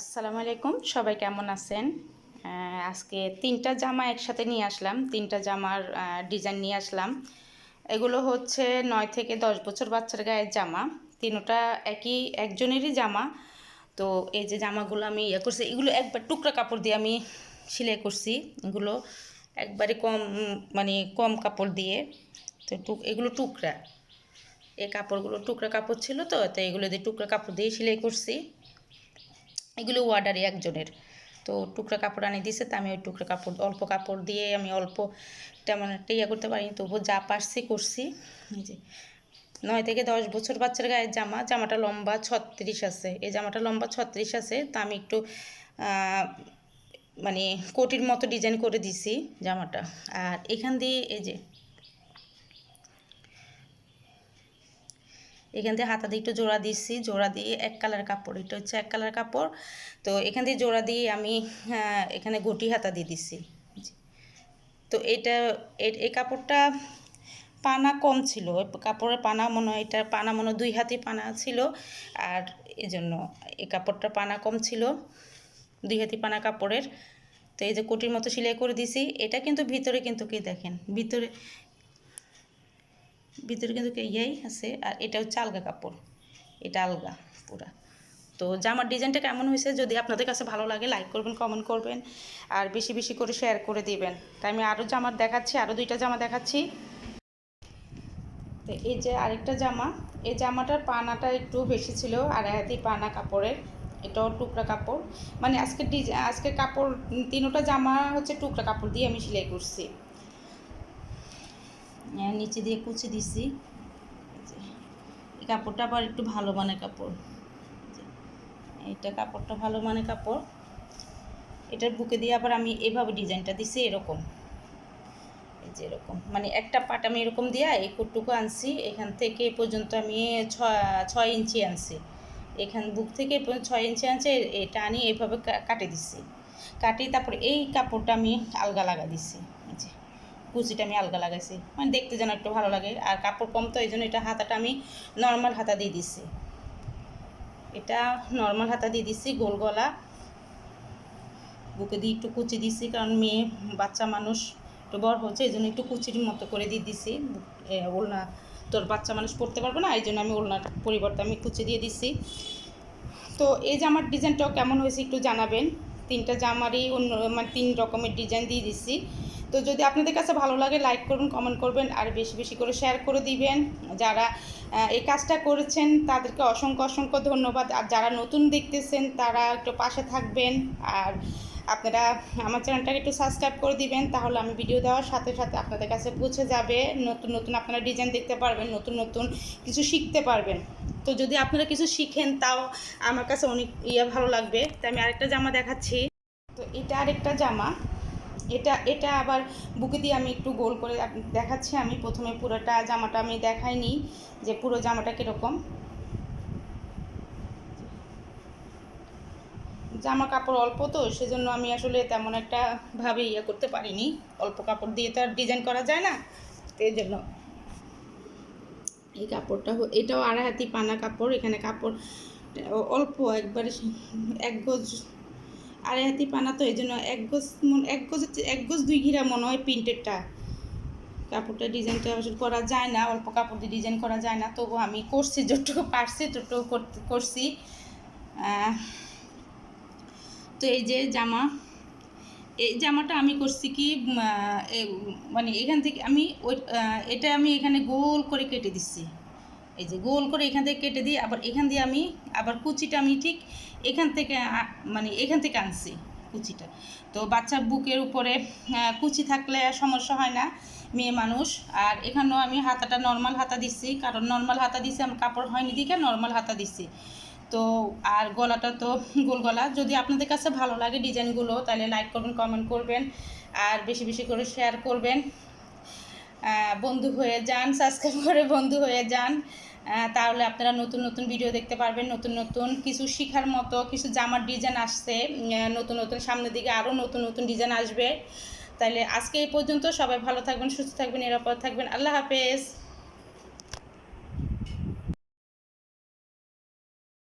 আসসালামু আলাইকুম, সবাই কেমন আছেন? আজকে তিনটা জামা একসাথে নিয়ে আসলাম, তিনটা জামার ডিজাইন নিয়ে আসলাম। এগুলো হচ্ছে নয় থেকে দশ বছর বাচ্চার গায়ের জামা, তিনোটা একই, একজনেরই জামা। তো এই যে জামাগুলো আমি ইয়ে করছি, এগুলো একবার টুকরা কাপড় দিয়ে আমি সেলাই করছি, এগুলো একবারে কম মানে কম কাপড় দিয়ে। তো টুক এগুলো টুকরা। এই কাপড়গুলো টুকরা কাপড় ছিল তো তো এগুলো দিয়ে টুকরা কাপড় দিয়ে সেলাই করছি। এগুলো ওয়ার্ডারে একজনের। তো টুকরা কাপড় আনি দিছে, তা আমি ওই টুকরা কাপড়, অল্প কাপড় দিয়ে আমি অল্প তেমন একটা ইয়ে করতে পারিনি, তবুও যা পারছি করছি। যে নয় থেকে দশ বছর বাচ্চার গায়ের জামা, জামাটা লম্বা ছত্রিশ আছে। এই জামাটা লম্বা ছত্রিশ আছে, তা আমি একটু মানে কোটির মতো ডিজাইন করে দিছি জামাটা। আর এখান দিয়ে এই যে এখান দিয়ে হাতা দিয়ে একটু জোড়া দিচ্ছি জোড়া দিয়ে এক কালার কাপড়, এটা হচ্ছে এক কালার কাপড়। তো এখান দিয়ে জোড়া দিয়ে আমি এখানে গুটি হাতা দিয়ে দিচ্ছি তো এটা এই কাপড়টা পানা কম ছিল কাপড়ের পানা মনে হয়, এটার পানা মনে দুই হাতি পানা ছিল। আর এই জন্য এই কাপড়টা পানা কম ছিল, দুই হাতি পানা কাপড়ের। তো এই যে কোটির মতো সেলাই করে দিছি, এটা কিন্তু ভিতরে কিন্তু কি দেখেন, ভিতরে ভিতরে কিন্তু ইয়াই আছে, আর এটা হচ্ছে আলগা কাপড়। এটা আলগা পুরা। তো জামার ডিজাইনটা কেমন হয়েছে যদি আপনাদের কাছে ভালো লাগে লাইক করবেন কমেন্ট করবেন, আর বেশি বেশি করে শেয়ার করে দিবেন। তাই আমি আরও জামার দেখাচ্ছি আরও দুইটা জামা দেখাচ্ছি। তো এই যে আরেকটা জামা, এই জামাটার পানাটা একটু বেশি ছিল আর হাতি পানা কাপড়ের। এটাও টুকরা কাপড়। মানে আজকে ডিজাইন আজকে কাপড়, তিনোটা জামা হচ্ছে টুকরা কাপড় দিয়ে আমি সেলাই করছি। নিচে দিয়ে কুচি দিছি। এই কাপড়টা আবার একটু ভালো মানের কাপড়। এইটা কাপড়টা ভালো মানের কাপড়। এটার বুকে দিয়ে আবার আমি এভাবে ডিজাইনটা দিছি এরকম। এই যে এরকম। মানে একটা পাট আমি এরকম দিয়া এই কুটটুকু আনছি, এখান থেকে এ পর্যন্ত আমি ছয় ইঞ্চি আনছি। এখান বুক থেকে ছয় ইঞ্চি আনছি, এটা আনি এইভাবে কাটে দিচ্ছি কাটি তারপরে এই কাপড়টা আমি আলগা লাগা দিছি। এই যে। কুচিটা আমি আলগা লাগাইছি। মানে দেখতে যেন একটু ভালো লাগে। আর কাপড় কম তো এই জন্য এটা হাতাটা আমি নর্মাল হাতা দিয়ে দিচ্ছি এটা নর্মাল হাতা দিয়ে দিচ্ছি গোল গলা। বুকে দিয়ে একটু কুচি দিছি, কারণ মেয়ে, বাচ্চা মানুষ একটু বড় হচ্ছে এই জন্য একটু কুচির মতো করে দিয়ে দিছি। ওলনা, তোর বাচ্চা মানুষ পরতে পারবে না এই জন্য আমি ওলনার পরিবর্তে আমি কুচি দিয়ে দিছি। তো এই জামার ডিজাইনটাও কেমন হয়েছে একটু জানাবেন। তিনটা জামারই অন্য মানে তিন রকমের ডিজাইন দিয়ে দিচ্ছি তো যদি আপনাদের কাছে ভালো লাগে লাইক করুন কমেন্ট করবেন, আর বেশি বেশি করে শেয়ার করে দিবেন। যারা এই কাজটা করেছেন, তাদেরকে অসংখ্য অসংখ্য ধন্যবাদ। আর যারা নতুন দেখতেছেন, তারা একটু পাশে থাকবেন। আর আপনারা আমার চ্যানেলটাকে একটু সাবস্ক্রাইব করে দিবেন, তাহলে আমি ভিডিও দেওয়ার সাথে সাথে আপনাদের কাছে পৌঁছে যাবে। নতুন নতুন আপনারা ডিজাইন দেখতে পারবেন, নতুন নতুন কিছু শিখতে পারবেন। তো যদি আপনারা কিছু শিখেন, তাও আমার কাছে অনেক ইয়ে ভালো লাগবে। তাই আমি আরেকটা জামা দেখাচ্ছি। তো এটা আরেকটা জামা। এটা এটা আবার বুকে দিয়ে আমি একটু গোল করে দেখাচ্ছি আমি। প্রথমে পুরোটা জামাটা আমি দেখাইনি যে পুরো জামাটা কীরকম। জামা কাপড় অল্প তো, সেজন্য আমি আসলে তেমন একটা ভাবে ইয়ে করতে পারিনি। অল্প কাপড় দিয়ে তো আর ডিজাইন করা যায় না এই জন্য। এই কাপড়টা এটাও আড়াই হাতি পানা কাপড়, এখানে কাপড় অল্প একবারে এক গজ আড়াই হাতি পানা তো, এই জন্য এক গজ এক গজ এক গজ দুই ঘিরা মনে হয় প্রিন্টেডটা। কাপড়টা ডিজাইনটা আসলে করা যায় না, অল্প কাপড় দিয়ে ডিজাইন করা যায় না, তবু আমি করছি, যতটুকু পারছি ততটুকু করছি। তো এই যে জামা, এই জামাটা আমি করছি কি মানে এখান থেকে আমি ওই এটা আমি এখানে গোল করে কেটে দিচ্ছি। এই যে গোল করে এখান থেকে কেটে দিই আবার এখান দিয়ে আমি আবার কুচিটা আমি ঠিক এখান থেকে মানে এখান থেকে আনছি কুচিটা। তো বাচ্চার বুকের উপরে কুচি থাকলে সমস্যা হয় না, মেয়ে মানুষ। আর এখানেও আমি হাতাটা নর্মাল হাতা দিচ্ছি, কারণ নর্মাল হাতা দিচ্ছি আমার কাপড় হয়নি দিকে নর্মাল হাতা দিচ্ছি। তো আর গলাটা তো গোল গলা। যদি আপনাদের কাছে ভালো লাগে ডিজাইনগুলো, তাহলে লাইক করবেন, কমেন্ট করবেন, আর বেশি বেশি করে শেয়ার করবেন। বন্ধু হয়ে যান, সাবস্ক্রাইব করে বন্ধু হয়ে যান। তাহলে আপনারা নতুন নতুন ভিডিও দেখতে পারবেন, নতুন নতুন কিছু শেখার মতো, কিছু জামার ডিজাইন আসছে নতুন নতুন সামনের দিকে আরও নতুন নতুন ডিজাইন আসবে। তাহলে আজকে এই পর্যন্ত সবাই ভালো থাকবেন, সুস্থ থাকবেন, নিরাপদ থাকবেন। আল্লাহ হাফেজ।